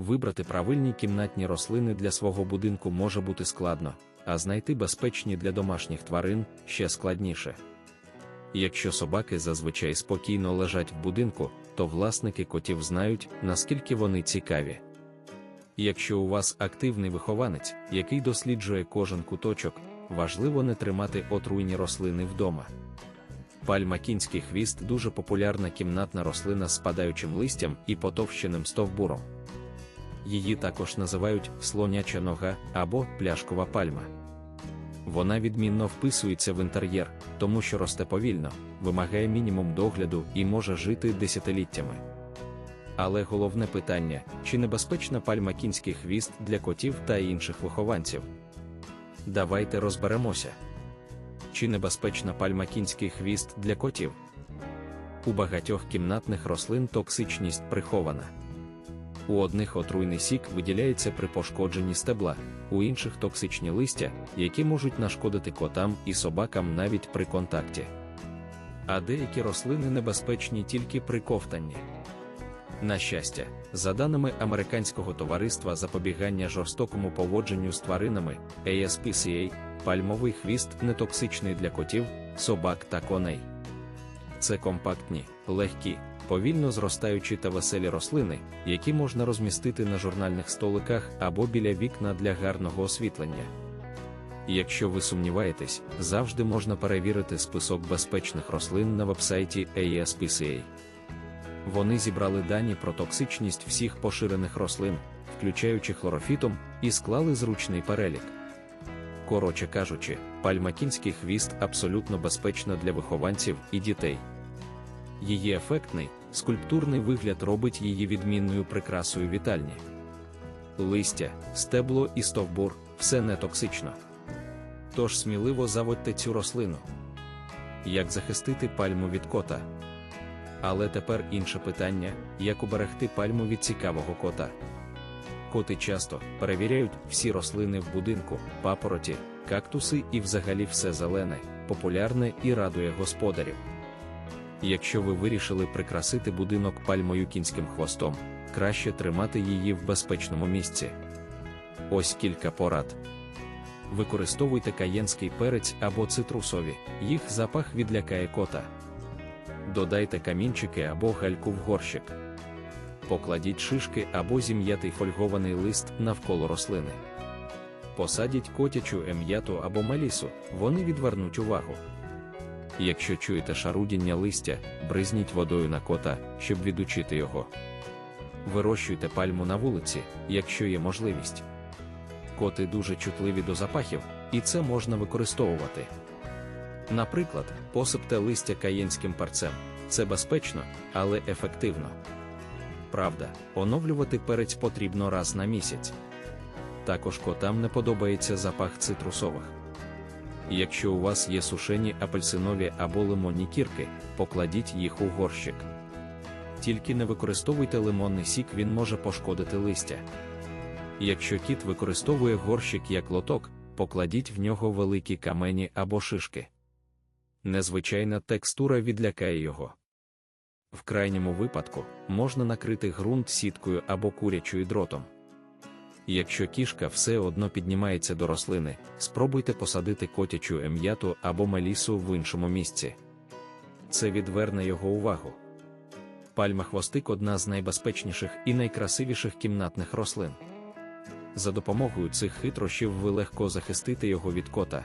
Вибрати правильні кімнатні рослини для свого будинку може бути складно, а знайти безпечні для домашніх тварин ще складніше. Якщо собаки зазвичай спокійно лежать в будинку, то власники котів знають, наскільки вони цікаві. Якщо у вас активний вихованець, який досліджує кожен куточок, важливо не тримати отруйні рослини вдома. Пальма кінський хвіст дуже популярна кімнатна рослина з спадаючим листям і потовщеним стовбуром. Її також називають слоняча нога або пляшкова пальма. Вона відмінно вписується в інтер'єр, тому що росте повільно, вимагає мінімум догляду і може жити десятиліттями. Але головне питання: чи небезпечна пальма кінський хвіст для котів та інших вихованців? Давайте розберемося. Чи небезпечна пальма кінський хвіст для котів? У багатьох кімнатних рослин токсичність прихована. У одних отруйний сік виділяється при пошкодженні стебла, у інших токсичні листя, які можуть нашкодити котам і собакам навіть при контакті. А деякі рослини небезпечні тільки при ковтанні. На щастя, за даними Американського товариства запобігання жорстокому поводженню з тваринами ASPCA, пальмовий хвіст нетоксичний для котів, собак та коней. Це компактні, легкі, повільно зростаючі та веселі рослини, які можна розмістити на журнальних столиках або біля вікна для гарного освітлення. Якщо ви сумніваєтесь, завжди можна перевірити список безпечних рослин на вебсайті ASPCA. Вони зібрали дані про токсичність всіх поширених рослин, включаючи хлорофітом, і склали зручний перелік. Коротше кажучи, пальмакінський хвіст абсолютно безпечна для вихованців і дітей. Її ефектний, скульптурний вигляд робить її відмінною прикрасою вітальні. Листя, стебло і стовбур все не токсично. Тож сміливо заводьте цю рослину. Як захистити пальму від кота? Але тепер інше питання: як уберегти пальму від цікавого кота. Коти часто перевіряють всі рослини в будинку, папороті, кактуси і взагалі все зелене, популярне і радує господарів. Якщо ви вирішили прикрасити будинок пальмою кінським хвостом, краще тримати її в безпечному місці. Ось кілька порад. Використовуйте каєнський перець або цитрусові, їх запах відлякає кота. Додайте камінчики або гальку в горщик. Покладіть шишки або зім'ятий фольгований лист навколо рослини. Посадіть котячу ем'яту або мелісу, вони відвернуть увагу. Якщо чуєте шарудіння листя, бризніть водою на кота, щоб відучити його. Вирощуйте пальму на вулиці, якщо є можливість. Коти дуже чутливі до запахів, і це можна використовувати. Наприклад, посипте листя каєнським парцем. Це безпечно, але ефективно. Правда, оновлювати перець потрібно раз на місяць. Також котам не подобається запах цитрусових. Якщо у вас є сушені апельсинові або лимонні кірки, покладіть їх у горщик. Тільки не використовуйте лимонний сік, він може пошкодити листя. Якщо кіт використовує горщик як лоток, покладіть в нього великі камені або шишки. Незвичайна текстура відлякає його. В крайньому випадку можна накрити ґрунт сіткою або курячою дротом. Якщо кішка все одно піднімається до рослини, спробуйте посадити котячу ем'яту або мелісу в іншому місці. Це відверне його увагу. Пальма хвостик одна з найбезпечніших і найкрасивіших кімнатних рослин. За допомогою цих хитрощів ви легко захистите його від кота.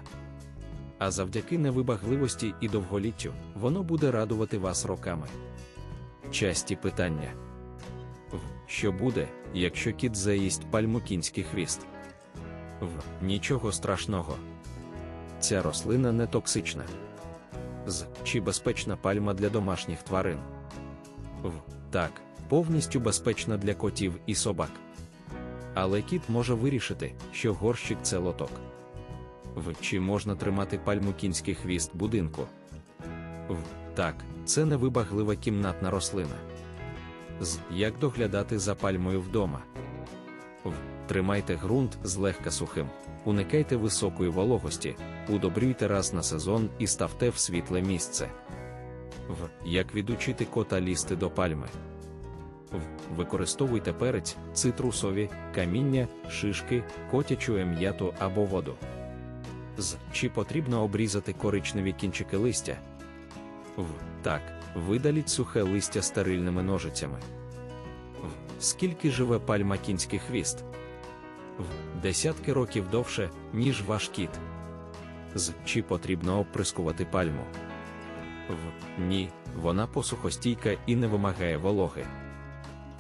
А завдяки невибагливості і довголіттю воно буде радувати вас роками. Часті питання. Що буде, якщо кіт заїсть пальму кінський хвіст? В. Нічого страшного. Ця рослина не токсична. З. Чи безпечна пальма для домашніх тварин? В. Так, повністю безпечна для котів і собак. Але кіт може вирішити, що горщик це лоток. В. Чи можна тримати пальму кінський хвіст будинку? В. Так, це невибаглива кімнатна рослина. З. Як доглядати за пальмою вдома? В. Тримайте ґрунт злегка сухим, уникайте високої вологості, удобрюйте раз на сезон і ставте в світле місце. В. Як відучити кота лізти до пальми? В. Використовуйте перець, цитрусові, каміння, шишки, котячу м'яту або воду. З. Чи потрібно обрізати коричневі кінчики листя? В. Так. Видаліть сухе листя стерильними ножицями. В. Скільки живе пальма кінський хвіст? В. Десятки років довше, ніж ваш кіт. З. Чи потрібно оприскувати пальму? В. Ні, вона посухостійка і не вимагає вологи.